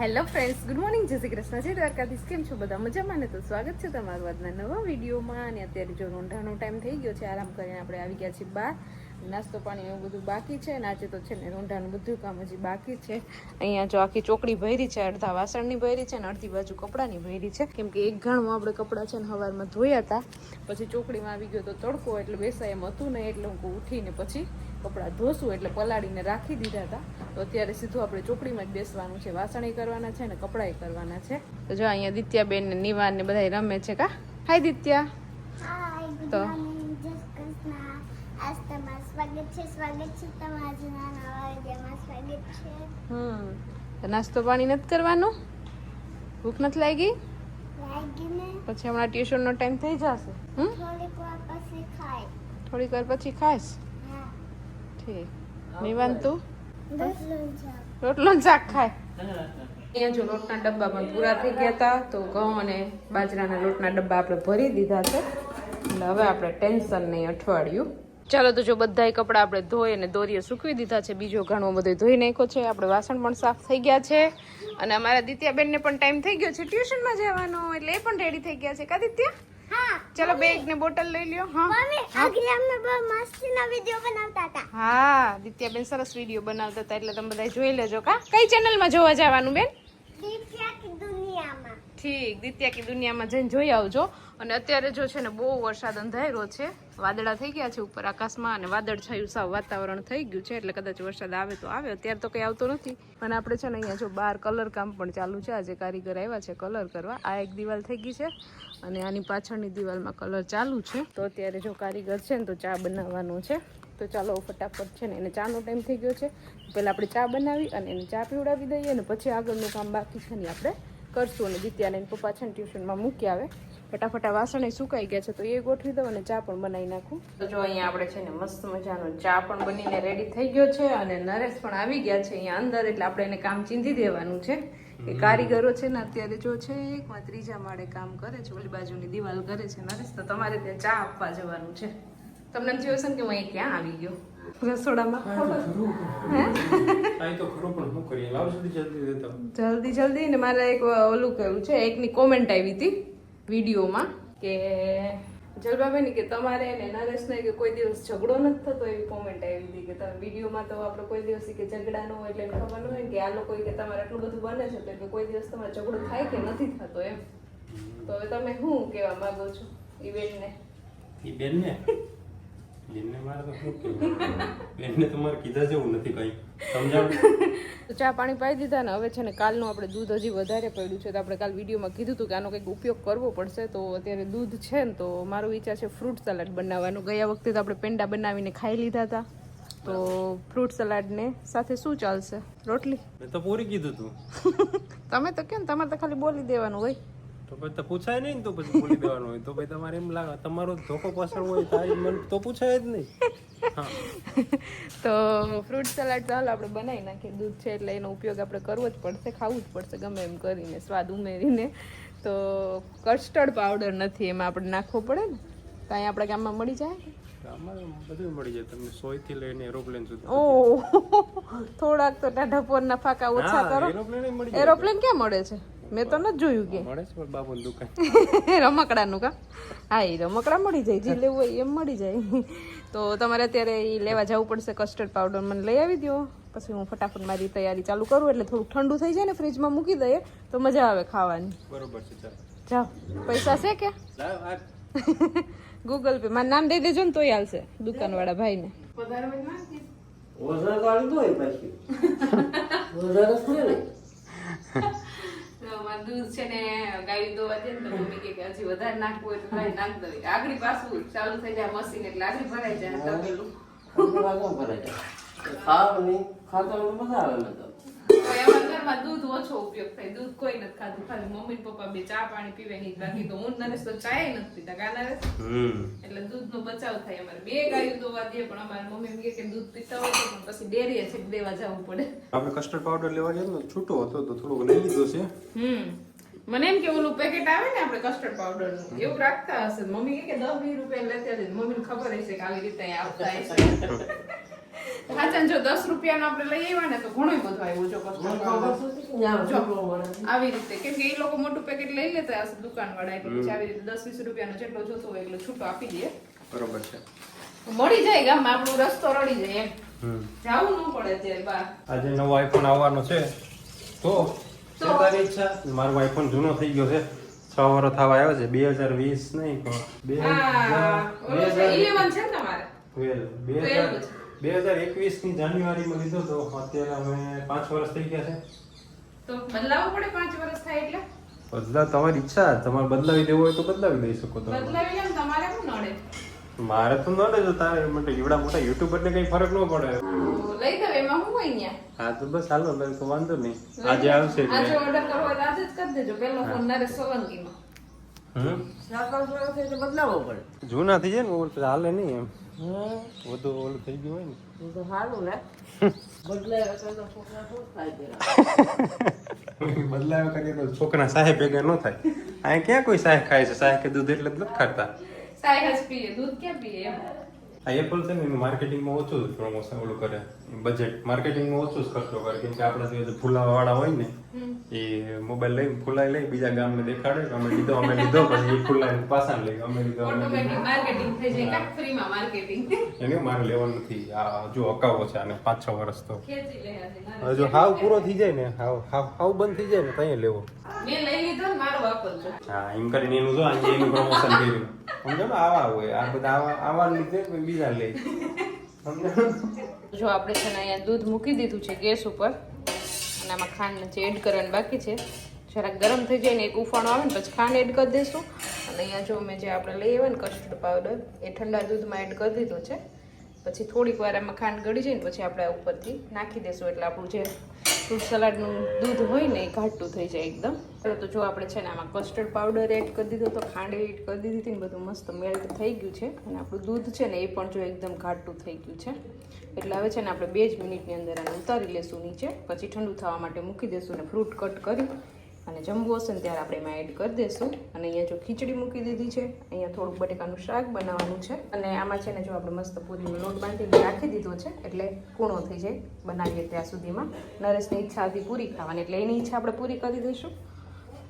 Hello friends, good morning. જય શ્રી કૃષ્ણ. જય દ્વારકાધીશ. કેમ છો બધા? મજામાં ને? તો સ્વાગત છે તમારું આજના નવા વિડીયોમાં. અને અત્યારે જો રોંઢાનો ટાઈમ થઈ ગયો છે, આરામ કરીને આપણે આવી ગયા છીએ બહાર. નાસ્તો પાણી એવું બધું બાકી છે ને આજે તો છે ને રોંઢાનું બધું કામ હજી બાકી છે. અહીંયા જો આખી ચોકડી ભરી છે અડધા વાસણની ભરી છે ને અડધી બાજુ કપડાની ભરી છે. કેમ કે એક ઘાણમાં આપણે કપડાં છે ને હવારમાં ધોયા હતા પછી ચોકડીમાં આવી ગયો તો તડકો એટલે બેસાય એમ હતું ને એટલે હું ઉઠીને પછી કપડાં ધોશું એટલે પલાળીને રાખી દીધા હતા તો અત્યારે સીધું આપણે ચોકડીમાં જ બેસવાનું છે વાસણે કરવાના છે ને કપડાય કરવાના છે. તો જો અહીંયા દિત્યાબેન ને નિવાન ને બધા રમે છે કા? હાય દિત્યા. તો? મોર્નિંગ જય શ્રી કૃષ્ણ આજ તમારું સ્વાગત છે સ્વાગત છે તમારા નવા વિડીયોમાં. સ્વાગત છે. હમ તો નાસ્તો પાણી નથી કરવાનું? ભૂખ નથી લાગી? લાગીને પછી હમણાં ટ્યુશનનો ટાઈમ થઈ જશે. હમ? થોડીક વાર પછી ખાય. થોડીક વાર પછી ખાઈશ? હા. ઠીક. નિવાન તું? રોટલો શાક ખાય. અહીંયા જો લોટના ડબ્બા પણ પૂરા થઈ ગયા હતા તો ઘઉં અને બાજરાના લોટના ડબ્બા આપણે ભરી દીધા છે. એટલે હવે આપણે ટેન્શન નહીં અઠવાડિયું. ચાલો તો જો બધાય કપડાં આપણે ધોઈ અને દોરીએ સૂકવી દીધા છે. બીજો ઘણો બધો ધોઈ નાખ્યો છે. આપણે વાસણ પણ સાફ થઈ ગયા છે. અને અમારા દિત્યાબેનને પણ ટાઈમ થઈ ગયો છે ટ્યુશનમાં જવાનો એટલે એ પણ રેડી થઈ ગયા છે. કા દિત્યા? હા. ચાલો બેગ ને બોટલ લઈ લ્યો. હા. મમ્મી અમે બહુ મસ્તીના વીડિયો બનાવતા હતા. હા દિત્યાબેન સરસ વીડિયો બનાવતા હતા એટલે તમે બધા જોઈ લેજો કા. કઈ ચેનલમાં જોવા જવાનું બેન? કી દુનિયામાં. ઠીક દિત્યા કી દુનિયામાં જઈને જોઈ આવજો. અને અત્યારે જો છે ને બહુ વરસાદ અંધાર્યો છે. વાદળા થઈ ગયા છે ઉપર આકાશમાં અને વાદળ છાયું સાવ વાતાવરણ થઈ ગયું છે. એટલે કદાચ વરસાદ આવે તો આવે. અત્યારે તો કંઈ આવતો નથી. અને આપણે છે ને અહીંયા જો બહાર કલર કામ પણ ચાલુ છે. આજે કારીગર આવ્યા છે કલર કરવા. આ એક દિવાલ થઈ ગઈ છે અને આની પાછળની દિવાલમાં કલર ચાલુ છે. તો અત્યારે જો કારીગર છે ને તો ચા બનાવવાનો છે. તો ચાલો ફટાફટ છે ને એને ચાનો ટાઈમ થઈ ગયો છે. પહેલાં આપણે ચા બનાવી અને એને ચા પીવડાવી દઈએ અને પછી આગળનું કામ બાકી છે ને આપણે કરશું અને દિત્યાને એના પપ્પા છે ને ટ્યુશનમાં મૂકી આવે. ફટાફટ આ વાસણે સુકાઈ ગયા છે તો એ ગોઠવી દઉં અને ચા પણ બનાવી નાખું. તો જો અહીંયા આપણે છે ને મસ્ત મજાનો ચા પણ બનીને રેડી થઈ ગયો છે અને નરેશ પણ આવી ગયા છે અહીંયા અંદર એટલે આપણે એને કામ ચીંધી દેવાનું છે. એ કારીગરો છે ને અત્યારે જો છે એકમાં ત્રીજા માળે કામ કરે છે ઓલી બાજુની દિવાલ કરે છે નરેશ તો તમારે ત્યાં ચા આપવા જવાનું છે. તમને એમ થયું હશે ને કે હું અહીંયા ક્યાં આવી ગયો? રસોડામાં? જલ્દી જલ્દી ને મારે એક ઓલું કહ્યું છે. એકની કોમેન્ટ આવી હતી વિડીયોમાં કે જલબાબેન કે તમારે ને નરેશને કે કોઈ દિવસ ઝઘડો નથી થતો એવી કોમેન્ટ આવી હતી કે તમે વિડીયોમાં તો આપણે કોઈ દિવસ કે ઝઘડા ન હોય એટલે ખબર ન હોય કે આ લોકો કે તમારે એટલું બધું બને છે એટલે કે કોઈ દિવસ તમારે ઝઘડો થાય કે નથી થતો એમ. તો હવે તમે શું કહેવા માંગો છો ઇવેન્ટને બેનને? એ બેન ને બેનને મારે તો શું કહેવું? બેનને તો કીધા જેવું નથી કઈ. સમજાવ? ચા પાણી પાઈ દીધા ને હવે છે ને કાલનું આપણે દૂધ હજી વધારે પડ્યું છે તો આપણે કાલ વિડીયોમાં કીધું હતું કે આનો કંઈક ઉપયોગ કરવો પડશે તો અત્યારે દૂધ છે ને તો મારો વિચાર છે ફ્રૂટ સલાડ બનાવવાનો. ગયા વખતે તો આપણે પેંડા બનાવીને ખાઈ લીધા હતા. તો ફ્રૂટ સલાડને સાથે શું ચાલશે? રોટલી? મેં તો પૂરી કીધું તું. તમે તો કેમ તમારે તો ખાલી બોલી દેવાનું હોય. તો પછી તો પૂછાય નહીં ને તો પછી ભૂલી દેવાનું હોય. તો ભાઈ તમારે એમ લાગે તમારો ધોકો પાછળ હોય તારી મન તો પૂછાય જ નહીં. હા. તો ફ્રૂટ સલાડ ચાલો આપણે બનાવી નાખીએ. દૂધ છે એટલે એનો ઉપયોગ આપણે કરવો જ પડશે ખાવું જ પડશે ગમે એમ કરીને સ્વાદ ઉમેરીને. તો કસ્ટર્ડ પાવડર નથી એમાં આપણે નાખવો પડે ને? કાંઈ આપણા ગામમાં મળી જાય? અમારે બધું મળી જાય. તમને સોયથી લઈને એરોપ્લેન સુધી ઓ થોડાક તો ટાઢા પોરના ફાકા ઓછા કરો. એરોપ્લેન ક્યાં મળે છે? મેં તો નથી જોયું કે. મળે છે દુકાન. રમકડાનું કા? હા એ રમકડા મળી જાય જે લેવું હોય એમ મળી જાય. તો તમારે અત્યારે એ લેવા જવું પડશે કસ્ટર્ડ પાવડર મને લઈ આવી દો પછી હું ફટાફટ મારી તૈયારી ચાલુ કરું એટલે થોડુંક ઠંડુ થઈ જાય ને ફ્રીજમાં મૂકી દઈએ તો મજા આવે ખાવાની. બરોબર છે જાઓ. પૈસા છે કે? ગૂગલ પે મારું નામ દઈ દેજો ને તોય આવશે દુકાનવાળા ભાઈને. વધારે કાઢી દો પછી. ને. દૂધ છે ને ગાયું દોવા દે ને તો મમ્મી કે હજી વધારે નાખવું હોય તો ગાય નાખ દઉં આગળ પાછું ચાલુ થઈ જાય મશીન એટલે આગળ ભરાઈ જાય. તપેલું જાય. છે ખાતા મજા આવે ઘરમાં દૂધ ઓછો ઉપયોગ થાય દૂધ કોઈ નથી ખાતું ખાલી મમ્મી ને પપ્પા બે ચા પાણી પીવે નહીં બાકી તો હું નરેશ તો ચા નથી પીતા કા નરેશ? હમ. એટલે દૂધનો બચાવ થાય અમારે. બે ગાયું દોવા દે પણ અમારે મમ્મી એમ કે દૂધ પીતા હોય તો પછી ડેરીએ છે દેવા જવું પડે. આપણે કસ્ટર્ડ પાવડર લેવા ગયા ને છૂટો હતો તો થોડું લઈ લીધો છે. હમ. મને એમ કે ઓલું પેકેટ આવે ને આપણે કસ્ટર્ડ પાવડરનું એવું રાખતા હશે. મમ્મી કે દસ વીસ રૂપિયા લેતા જશે મમ્મીને ખબર હશે કે આવી રીતે આવતા હશે. હાચન જો દસ રૂપિયાનો આપણે લઈ આવ્યા ને તો ઘણું બધું આવ્યું જો આવી રીતે. કેમ કે એ લોકો મોટું પેકેટ લઈ લેતા હશે દુકાન વાળા એટલે પછી આવી રીતે દસ વીસ રૂપિયાનો જેટલો જોતો હોય એટલો છૂટો આપી દે. બરોબર છે. મળી જાય ગામમાં આપણો રસ્તો રડી જાય એમ. જાવું ન પડે અત્યારે બહાર આજે નવો આઈફોન આવવાનો છે. તો છે તારી ઈચ્છા. મારો આઈફોન જૂનો થઈ ગયો છે. છ વર્ષ થવા આવ્યો છે. બે હજાર વીસ નહીં પણ બે બે છે હજાર 11 છે ને તમારે? ટ્વેલ્વ બે હજાર બે હજાર એકવીસની જાન્યુઆરીમાં લીધો તો અત્યારે અમે પાંચ વર્ષ થઈ ગયા છે. તો બદલાવવું પડે પાંચ વર્ષ થાય એટલે? બદલા તમારી ઈચ્છા. તમારે બદલાવી દેવો હોય તો બદલાવી દઈ શકો તમે. બદલાવી લે તમારે શું નડે? મારે તો નડે છે તારે. માટે એવડા મોટા યુટ્યુબર ને કઈ ફરક ન પડે. લઈ દઉં એમાં હું અહીંયા? હા તો બસ હાલો મેં તો વાંધો નહીં આજે આવશે આજે ઓર્ડર કરવો હોય આજે જ કરી દેજો. પેલો ફોન નરેશ સોલંકીનો. હમ? બદલાવો પડે. જૂના થઈ જાય ને તો હાલે નહીં એમ. વધુ ઓલું થઈ ગયું હોય ને. તો સારું ને. બદલાય બદલાવ કરીએ તો છોકરા સાહે ભેગા ન થાય. અહીંયા ક્યાં કોઈ સાહેબ ખાય છે? સાહેબ કે દૂધ એટલે જ નથી ખાતા? સાહેબ જ પીએ દૂધ ક્યાં પીએ આ એપલ છે ને એનું માર્કેટિંગમાં ઓછું જ પ્રમોશન ઓલું કરે. બજેટ માર્કેટિંગમાં ઓછું જ ખર્ચો કરે. કેમ કે આપણા જે ફૂલાવા વાળા હોય ને એ મોબાઈલ લઈ ફૂલાઈ લઈ બીજા ગામને દેખાડે અમે લીધો અમે લીધો પછી એ પાછા લઈ અમે લીધો ઓટોમેટિક માર્કેટિંગ થઈ જાય કાંઈક ફ્રીમાં માર્કેટિંગ એને મારે લેવાનું નથી. આ જો અકાવો છે આને પાંચ છ વર્ષ તો. ખેંચી જો હાવ પૂરો થઈ જાય ને હાવ હાવ હાવ બંધ થઈ જાય ને ત્યાં લેવો. મેં લઈ લીધો મારો વાપરજો. હા એમ કરીને એનું જો આજે એનું પ્રમોશન કર્યું. સમજો ને આવા હોય આ બધા આવા આવા લીધે બીજા લે. સમજો જો આપણે છે ને અહીંયા દૂધ મૂકી દીધું છે ગેસ ઉપર અને આમાં ખાંડ જે એડ કરવાની બાકી છે, જરાક ગરમ થઈ જાય ને એક ઉફાણો આવે ને પછી ખાંડ એડ કરી દઈશું. અને અહીંયા જો મેં જે આપણે લઈ આવ્યા ને કસ્ટર્ડ પાવડર એ ઠંડા દૂધમાં એડ કરી દીધો છે. પછી થોડીક વાર આમાં ખાંડ ગળી જાય ને પછી આપણે ઉપરથી નાખી દઈશું. એટલે આપણું જે ફ્રૂટ સલાડનું દૂધ હોય ને એ ઘાટું થઈ જાય એકદમ. તો જો આપણે છે ને આમાં કસ્ટર્ડ પાવડર એડ કરી દીધો, તો ખાંડ એડ કરી દીધી હતી ને બધું મસ્ત મેલ્ટ થઈ ગયું છે. અને આપણું દૂધ છે ને એ પણ જો એકદમ ઘાટું થઈ ગયું છે. એટલે હવે છે ને આપણે બે જ મિનિટની અંદર આને ઉતારી લેશું નીચે. પછી ઠંડુ થવા માટે મૂકી દેશું ને ફ્રૂટ કટ કરી અને જમવું હશે ને ત્યારે આપણે એમાં એડ કરી દઈશું. અને અહીંયા જો ખીચડી મૂકી દીધી છે, અહીંયા થોડુંક બટેકાનું શાક બનાવવાનું છે. અને આમાં છે ને જો આપણે મસ્ત પૂરીનો લોટ બાંધીને રાખી દીધો છે, એટલે કૂણો થઈ જાય બનાવીએ ત્યાં સુધીમાં. નરેશની ઈચ્છા હતી પૂરી ખાવાની, એટલે એની ઈચ્છા આપણે પૂરી કરી દઈશું.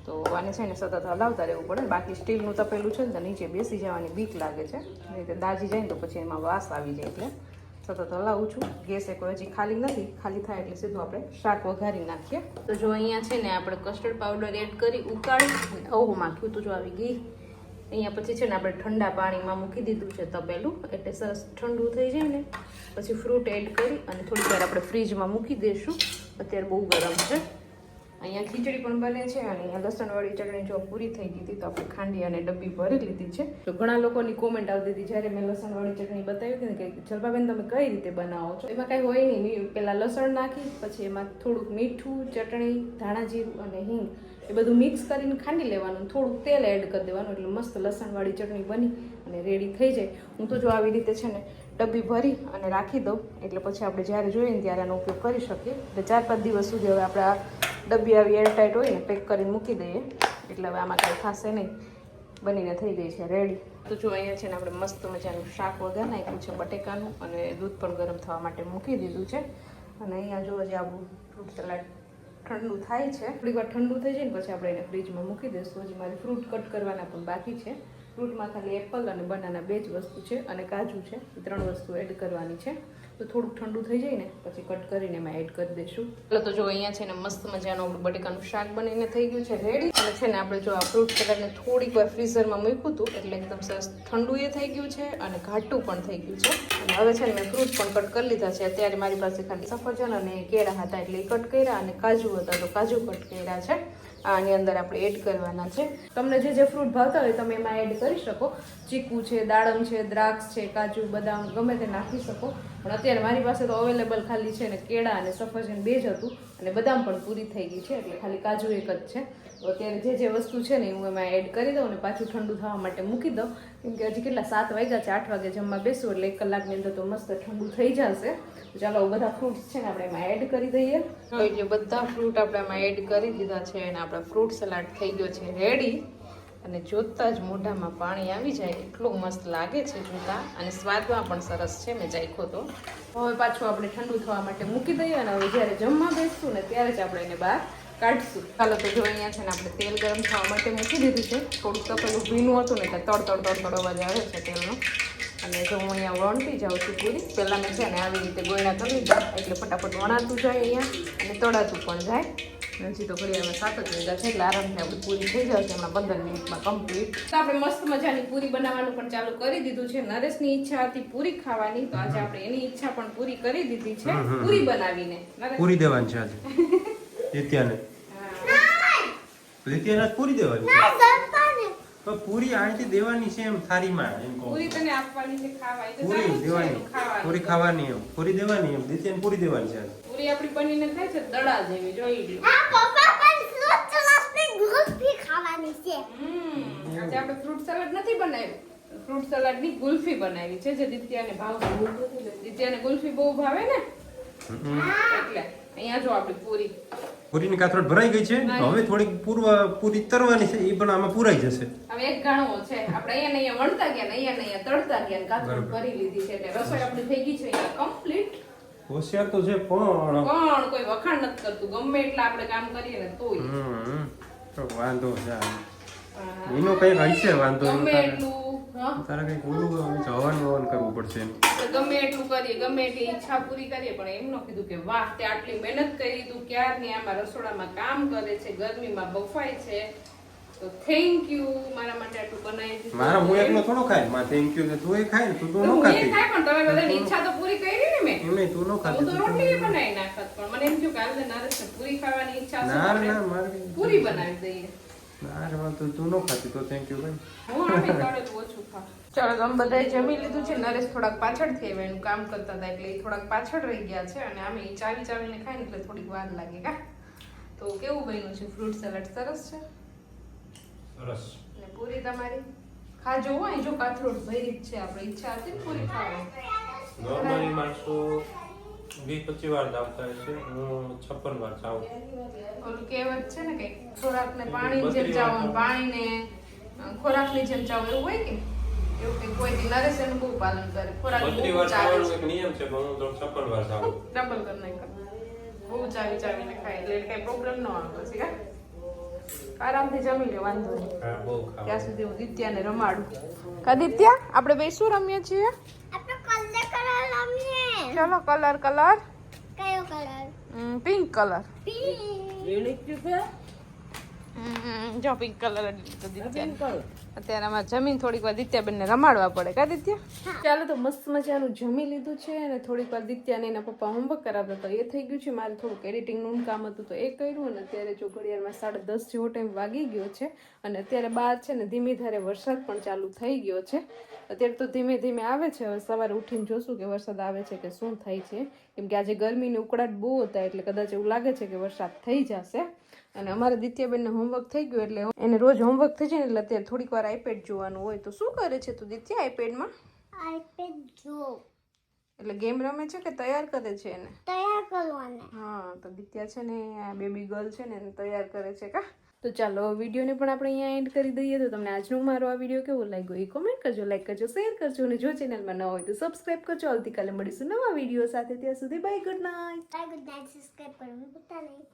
તો આને છે ને સતત હલાવતા રહેવું પડે. બાકી સ્ટીલનું તપેલું છે ને તો નીચે બેસી જવાની બીક લાગે છે. નહીં તો દાજી જાય ને તો પછી એમાં વાસ આવી જાય એટલે. સતત હલાવું છું. ગેસ એક હજી ખાલી નથી, ખાલી થાય એટલે સીધું આપણે શાક વઘારી નાખીએ. તો જો અહીંયા છે ને આપણે કસ્ટર્ડ પાવડર એડ કરી ઉકાળી ઓહો માખ્યું તું જો આવી ગઈ અહીંયા પછી છે ને આપણે ઠંડા પાણીમાં મૂકી દીધું છે તપેલું, એટલે સરસ ઠંડુ થઈ જાય ને. પછી ફ્રૂટ એડ કરી અને થોડીક વાર આપણે ફ્રીજમાં મૂકી દઈશું અત્યારે બહુ ગરમ છે. અહીંયા ખીચડી પણ બને છે અને અહીંયા લસણવાળી ચટણી જો પૂરી થઈ ગઈ હતી તો આપણે ખાંડી અને ડબ્બી ભરી લીધી છે. તો ઘણા લોકોની કોમેન્ટ આવતી હતી જ્યારે મેં લસણવાળી ચટણી બતાવી હતી ને કે જલપાબેન, તમે કઈ રીતે બનાવો છો? એમાં કાંઈ હોય નહીં. પહેલાં લસણ નાખી, પછી એમાં થોડુંક મીઠું, ચટણી, ધાણા જીરું અને હિંગ એ બધું મિક્સ કરીને ખાંડી લેવાનું. થોડુંક તેલ એડ કરી દેવાનું. એટલે મસ્ત લસણવાળી ચટણી બની. અને રેડી થઈ જાય. હું તો જો આવી રીતે છે ને ડબ્બી ભરી અને રાખી દઉં, એટલે પછી આપણે જ્યારે જોઈએ ને ત્યારે આનો ઉપયોગ કરી શકીએ. એટલે ચાર પાંચ દિવસ સુધી હવે આપણે આ ડબ્બી આવી એરટાઈટ હોય ને પેક કરીને મૂકી દઈએ. એટલે હવે આમાં કંઈ થશે નહીં, બનીને થઈ ગઈ છે રેડી તો જો અહીંયા છે ને આપણે મસ્ત મજાનું શાક વગર નાખ્યું છે બટેકાનું અને દૂધ પણ ગરમ થવા માટે મૂકી દીધું છે. અને અહીંયા જો હજી આપણું ફ્રૂટ સલાડ ઠંડુ થાય છે. થોડીક વાર ઠંડુ થઈ જાય ને, પછી આપણે એને ફ્રીજમાં મૂકી દઈશું. હજી મારે ફ્રૂટ કટ કરવાના પણ બાકી છે. ફ્રૂટમાં ખાલી એપલ અને બનાના બે જ વસ્તુ છે અને કાજુ છે, એ ત્રણ વસ્તુ એડ કરવાની છે. તો થોડુંક ઠંડુ થઈ જાય ને, પછી કટ કરીને એમાં એડ કરી દઈશું. એટલે તો જો અહીંયા છે ને મસ્ત મજાનું બટેકાનું શાક બનીને થઈ ગયું છે રેડી અને છે ને આપણે જો આ ફ્રૂટ કલરને થોડીક વાર ફ્રીઝરમાં મૂક્યું હતું, એટલે એકદમ સરસ ઠંડુ એ થઈ ગયું છે અને ઘાટું પણ થઈ ગયું છે. અને હવે છે ને મેં ફ્રૂટ પણ કટ કરી લીધા છે. અત્યારે મારી પાસે ખાલી સફરજન અને કેળા હતા, એટલે કટ કર્યા અને કાજુ હતા, તો કાજુ કટ કર્યા છે. આની અંદર આપણે એડ કરવાના છે. તમને જે જે ફ્રૂટ ભાવતા હોય તમે એમાં એડ કરી શકો. ચીકુ છે, દાડમ છે, દ્રાક્ષ છે, કાજુ, બદામ, ગમે તે નાખી શકો. પણ અત્યારે મારી પાસે તો અવેલેબલ ખાલી છે ને કેળા અને સફરજન બે જ હતું અને બદામ પણ પૂરી થઈ ગઈ છે, એટલે ખાલી કાજુ એક જ છે. તો અત્યારે જે જે વસ્તુ છે ને હું એમાં એડ કરી દઉં અને પાછું ઠંડુ થવા માટે મૂકી દઉં. કેમ કે હજી કેટલા સાત વાગ્યા છે, આઠ વાગે જમવા બેસું, એટલે એક કલાકની અંદર તો મસ્ત ઠંડુ થઈ જશે. ચાલો બધા ફ્રૂટ્સ છે ને આપણે એમાં એડ કરી દઈએ. એટલે બધા ફ્રૂટ આપણે એમાં એડ કરી દીધા છે અને આપણા ફ્રૂટ સલાડ થઈ ગયો છે રેડી અને જોતાં જ મોઢામાં પાણી આવી જાય, એટલું મસ્ત લાગે છે જોતાં. અને સ્વાદમાં પણ સરસ છે, મેં ચાખ્યો તો. હવે પાછું આપણે ઠંડુ થવા માટે મૂકી દઈએ અને હવે જ્યારે જમવા બેસશું ને ત્યારે જ આપણે એને બહાર કાઢશું. ચાલો તો જો અહીંયા છે ને આપણે તેલ ગરમ થવા માટે મૂકી દીધું છે. થોડુંક તપેલું ભીનું હતું ને ત્યાં તડ તડ તડ તડ અવાજ આવે છે તેલનો. અને જો હું અહીંયા વણતી જાઉં છું પૂરી, પહેલાં મેં છે ને આવી રીતે ગોયણા કરી લીધા, એટલે ફટાફટ વણાતું જાય અહીંયા અને તળાતું પણ જાય. હજી તો ઘડિયાળમાં સાત જ મિનિટ છે એટલે આરામથી આપણી પૂરી થઈ જશે હમણાં પંદર મિનિટમાં કમ્પ્લીટ તો આપણે મસ્ત મજાની પૂરી બનાવવાનું પણ ચાલુ કરી દીધું છે. નરેશની ઈચ્છા હતી પૂરી ખાવાની તો આજે આપણે એની ઈચ્છા પણ પૂરી કરી દીધી છે પૂરી બનાવીને. પૂરી દેવાની છે આજે. નિત્યાને. નિત્યાને પૂરી દેવાની છે? તો પૂરી અહીંથી દેવાની છે એમ કહું પૂરી તને આપવાની છે ખાવા પૂરી સારું જ છે દેવાની. પૂરી ખાવાની એમ. પૂરી દેવાની એમ. નિત્યાને પૂરી દેવાની છે આજે. પૂરી આપણી બનીને થાય છે દડા જેવી જોઈ લ્યો. હા પપ્પા પણ ફ્રૂટ સલાડની ગુલ્ફી ખાવાની છે. હમ, આજે આપણે ફ્રૂટ સલાડ નથી બનાવ્યું. ફ્રૂટ સલાડની ગુલ્ફી બનાવી છે જે દિત્યાને ભાવ દિત્યાને ગુલ્ફી બહુ ભાવે ને? એટલે અહીંયા જો આપણી પૂરી. પૂરીની કાથરોટ ભરાઈ ગઈ છે હવે થોડીક પૂર્વ પૂરી તરવાની છે એ પણ આમાં પૂરાઈ જશે. હવે એક ગાણો છે આપણે અહીંયા ને અહીંયા વણતા ગયા ને અહીંયા ને અહીંયા તળતા ગયા ને કાથરોટ કરી લીધી છે એટલે રસોઈ આપણી થઈ ગઈ છે અહીંયા કમ્પ્લીટ હોશિયાર તો છે પણ પણ કોઈ વખાણ નથી કરતું. ગમે એટલા આપણે કામ કરીએ ને તોય. હમ, તો વાંધો છે એનો કઈ હશે વાંધો ગમે એટલું તારે કઈ ઓલું જવાન હવન કરવું પડશે ગમે એટલું કરીએ ગમે એટલી ઈચ્છા પૂરી કરીએ પણ એમ ન કીધું કે વાહ તે આટલી મહેનત કરી તું ક્યારની આમાં રસોડામાં કામ કરે છે ગરમીમાં બફાય છે તો થેન્ક યુ મારા માટે આટલું બનાવી મારા હું એકલો થોડો ખાયમાં થેન્ક યુ ને તું એ ખાય તું તો તો ન ખાતી. ખાય પણ તમે બધાની ઈચ્છા તો પૂરી કરી ને મેં. એમ તું ન ખાતી તો રોટલી બનાવી નાખત પણ મને એમ થયું કે આજે નરેશને પૂરી ખાવાની ઈચ્છા છે ના ના આપણે પૂરી બનાવી દઈએ. ના રે વાંધો તું ન ખાતી તો થેન્ક યુ ભાઈ. હું આમે તળેલું ઓછું ચાલો તો અમે જમી લીધું છે નરેશ થોડાક પાછળ થઈ આવ્યા એનું કામ કરતા હતા એટલે એ થોડાક પાછળ રહી ગયા છે અને આમે ઈ ચાવી ચાવીને ખાય ને એટલે થોડીક વાર લાગે કા? તો કેવું બન્યું છે? ફ્રૂટ સલાડ સરસ છે? સરસ અને પૂરી તમારી ખાજો હો અહીં જો કાથરોડ ભરી જ છે આપણે ઈચ્છા હતી ને પૂરી ખાવાની. નોર્મલી માણસો વીસ પચીસ વાર હોય છે હું છપ્પન વાર ચાવું ઓલું કહેવત છે ને કે ખોરાકને પાણી જેમ ચાવો ને ખોરાકની જેમ ચાવું એવું હોય કે? એવું કે કોઈ દી નરેશ એનું બહુ પાલન કરે ખોરાક બહુ વાર ચાવે એક નિયમ છે પણ હું તો છપ્પન વાર ચાવું ડબલ કરી નાખ્યો બહુ ચાવી ચાવીને ખાય એટલે કઈ પ્રોબ્લેમ ન આવે પછી કા આરામથી જમી લે વાંધો નહીં. ત્યાં સુધી હું દિત્યાને રમાડું. કા દિત્યા આપણે બે શું રમીએ છીએ? આપણે કલર કલર રમીએ. ચલો કલર કલર કયો કલર પિંક કલર પિંક જો પિંક કલર અત્યારે આમાં જમીન થોડીક વાર દિત્યાબેનને રમાડવા પડે, કા દિત્યા? ચાલો તો મસ્ત મજાનું જમી લીધું છે અને થોડીક વાર દિત્યાને એના પપ્પા હોમવર્ક કરાવતા હતા. એ થઈ ગયું છે, મારે થોડુંક એડિટિંગનું કામ હતું તો એ કર્યું અને અત્યારે જો ઘડિયાળમાં સાડા દસ જેવો ટાઈમ વાગી ગયો છે. અને અત્યારે બહાર છે ને ધીમી ધારે વરસાદ પણ ચાલુ થઈ ગયો છે. અત્યારે તો ધીમે ધીમે આવે છે. હવે સવારે ઉઠીને જોશું કે વરસાદ આવે છે કે શું થાય છે. કેમ કે આજે ગરમીની ઉકળાટ બહુ હતા એટલે કદાચ એવું લાગે છે કે વરસાદ થઈ જશે. અને અમારે દિત્યાબેનને હોમવર્ક થઈ ગયું એટલે એને રોજ હોમવર્ક થઈ જાય ને એટલે અત્યારે થોડીક વાર આઈપેડ જોવાનું હોય તો શું કરે છે તું દિત્યા આઈપેડમાં આઈપેડ જો. એટલે ગેમ રમે છે કે તૈયાર કરે છે એને? તૈયાર કરવાને. હા તો દિત્યા છે ને આ બેબી ગર્લ છે ને એને તૈયાર કરે છે કા? તો ચાલો વિડીયોને પણ આપણે અહીંયા એન્ડ કરી દઈએ. તો તમને આજનો મારો આ વીડિયો કેવો લાગ્યો એ કોમેન્ટ કરજો લાઈક કરજો શેર કરજો અને જો ચેનલમાં ન હોય તો સબસ્ક્રાઈબ કરજો. આવતીકાલે મળીશું નવા વીડિયો સાથે. ત્યાં સુધી bye good night bye good night subscribe કરવાનું ભૂલતા નહીં.